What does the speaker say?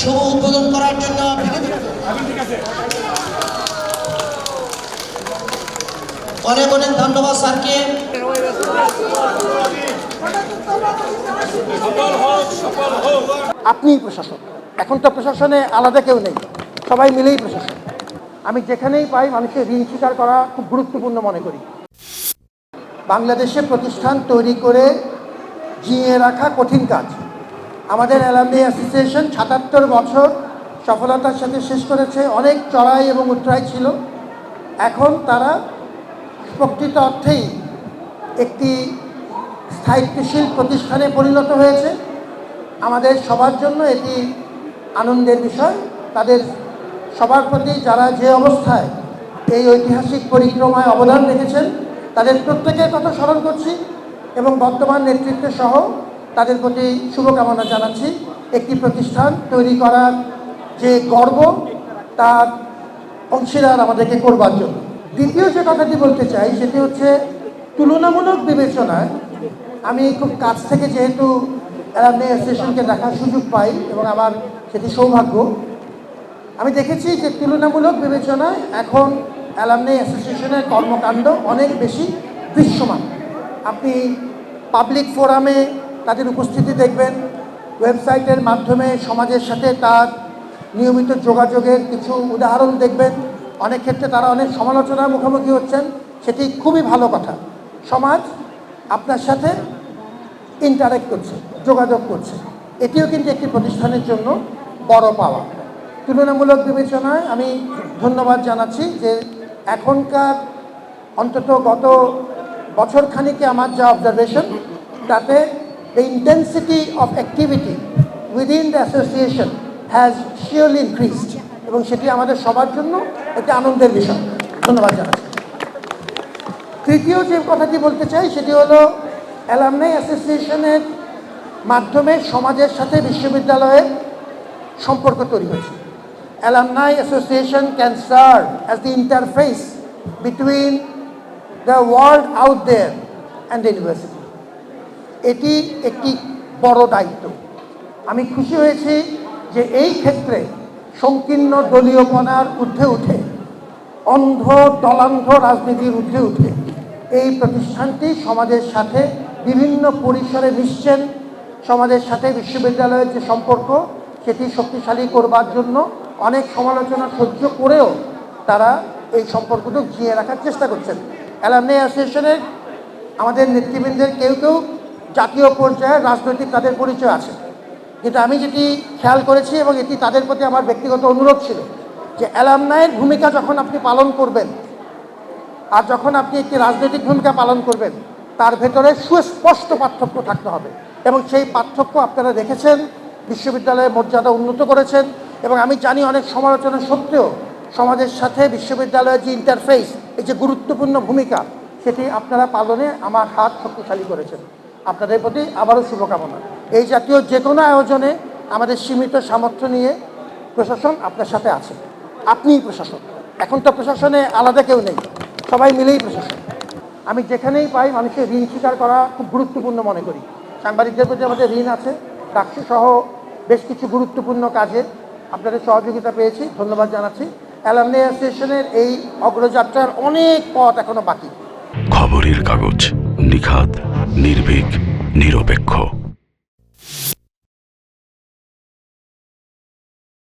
শুভ উদ্বোধন করার জন্য অনেক অনেক ধন্যবাদ স্যারকে। আপনি প্রশাসক। এখন তো প্রশাসনে আলাদা কেউ নেই। সবাই মিলেই প্রশাসন আমি যেখানেই পাই মানুষের ঋণ স্বীকার করা খুব গুরুত্বপূর্ণ মনে করি। বাংলাদেশে প্রতিষ্ঠান তৈরি করে জিয়ে রাখা কঠিন কাজ। আমাদের অ্যালামনি অ্যাসোসিয়েশন সাতাত্তর বছর সফলতার সাথে শেষ করেছে। অনেক চড়াই এবং উত্তরাই ছিল। এখন তারা প্রকৃত অর্থেই একটি স্থায়িত্বশীল প্রতিষ্ঠানে পরিণত হয়েছে। আমাদের সবার জন্য এটি আনন্দের বিষয়। তাদের সবার প্রতি যারা যে অবস্থায় এই ঐতিহাসিক পরিক্রমায় অবদান রেখেছেন, তাদের প্রত্যেকের কথা স্মরণ করছি এবং বর্তমান নেতৃত্ব সহ তাদের প্রতি শুভকামনা জানাচ্ছি। একটি প্রতিষ্ঠান তৈরি করার যে গর্ব, তার অংশীদার আমাদেরকে করবার জন্য। দ্বিতীয় যে কথাটি বলতে চাই, সেটি হচ্ছে তুলনামূলক বিবেচনায় আমি খুব কাছ থেকে যেহেতু অ্যালামনি অ্যাসোসিয়েশনকে দেখার সুযোগ পাই এবং আমার সেটি সৌভাগ্য, আমি দেখেছি যে তুলনামূলক বিবেচনায় এখন অ্যালামনি অ্যাসোসিয়েশনের কর্মকাণ্ড অনেক বেশি দৃশ্যমান। আপনি পাবলিক ফোরামে তাদের উপস্থিতি দেখবেন। ওয়েবসাইটের মাধ্যমে সমাজের সাথে তার নিয়মিত যোগাযোগের কিছু উদাহরণ দেখবেন। অনেক ক্ষেত্রে তারা অনেক সমালোচনার মুখোমুখি হচ্ছেন, সেটি খুবই ভালো কথা। সমাজ আপনার সাথে ইন্টারেক্ট করছে, যোগাযোগ করছে। এটিও কিন্তু একটি প্রতিষ্ঠানের জন্য বড় পাওয়া। তুলনামূলক বিবেচনায় আমি ধন্যবাদ জানাচ্ছি যে এখনকার অন্তত গত বছর খানিকে আমার যা অবজারভেশন তাতে the intensity of activity within the association has surely increased এবং সেটি আমাদের সবার জন্য একটি আনন্দের বিষয়। ধন্যবাদ জানাচ্ছি। তৃতীয় যে কথাটি বলতে চাই, সেটি হলো অ্যালামনাই অ্যাসোসিয়েশনের মাধ্যমে সমাজের সাথে বিশ্ববিদ্যালয়ের সম্পর্ক তৈরি হয়েছে। Alumni association can serve as the interface between the world out there and university এটি একটি বড় দায়িত্ব। আমি খুশি হয়েছি যে এই ক্ষেত্রে সংকীর্ণ দলীয়পনার ঊর্ধ্বে উঠে, অন্ধ দলান্ধ রাজনীতির ঊর্ধ্বে উঠে এই প্রতিষ্ঠানটি সমাজের সাথে বিভিন্ন পরিসরে মিশছেন। সমাজের সাথে বিশ্ববিদ্যালয়ের যে সম্পর্ক, সেটি শক্তিশালী করবার জন্য অনেক সমালোচনা সহ্য করেও তারা এই সম্পর্কটুকু জিয়ে রাখার চেষ্টা করছেন। অ্যালামনি অ্যাসোসিয়েশনের আমাদের নেতৃবৃন্দের কেউ কেউ জাতীয় পর্যায়ে রাজনৈতিক তাদের পরিচয় আছে। কিন্তু আমি যেটি খেয়াল করেছি এবং এটি তাদের প্রতি আমার ব্যক্তিগত অনুরোধ ছিল যে অ্যালামনায়ের ভূমিকা যখন আপনি পালন করবেন আর যখন আপনি একটি রাজনৈতিক ভূমিকা পালন করবেন, তার ভেতরে সুস্পষ্ট পার্থক্য থাকতে হবে এবং সেই পার্থক্য আপনারা দেখেছেন, বিশ্ববিদ্যালয়ের মর্যাদা উন্নত করেছেন এবং আমি জানি অনেক সমালোচনা সত্ত্বেও সমাজের সাথে বিশ্ববিদ্যালয়ের যে ইন্টারফেস এই যে গুরুত্বপূর্ণ ভূমিকা, সেটি আপনারা পালনে আমার হাত শক্তিশালী করেছেন। আপনাদের প্রতি আবারও শুভকামনা। এই জাতীয় যে কোনো আয়োজনে আমাদের সীমিত সামর্থ্য নিয়ে প্রশাসন আপনার সাথে আছে। আপনিই প্রশাসন এখন তো প্রশাসনে আলাদা কেউ নেই। সবাই মিলেই প্রশাসন আমি যেখানেই পাই মানুষের ঋণ স্বীকার করা খুব গুরুত্বপূর্ণ মনে করি। সাংবাদিকদের প্রতি আমাদের ঋণ আছে। ডাকসু সহ বেশ কিছু গুরুত্বপূর্ণ কাজে আপনাদের সহযোগিতা পেয়েছি। ধন্যবাদ জানাচ্ছি। অ্যালামনি অ্যাসোসিয়েশনের এই অগ্রযাত্রার অনেক পথ এখনও বাকি। খবরের কাগজ। নিখাত নির্ভীক নিরপেক্ষ।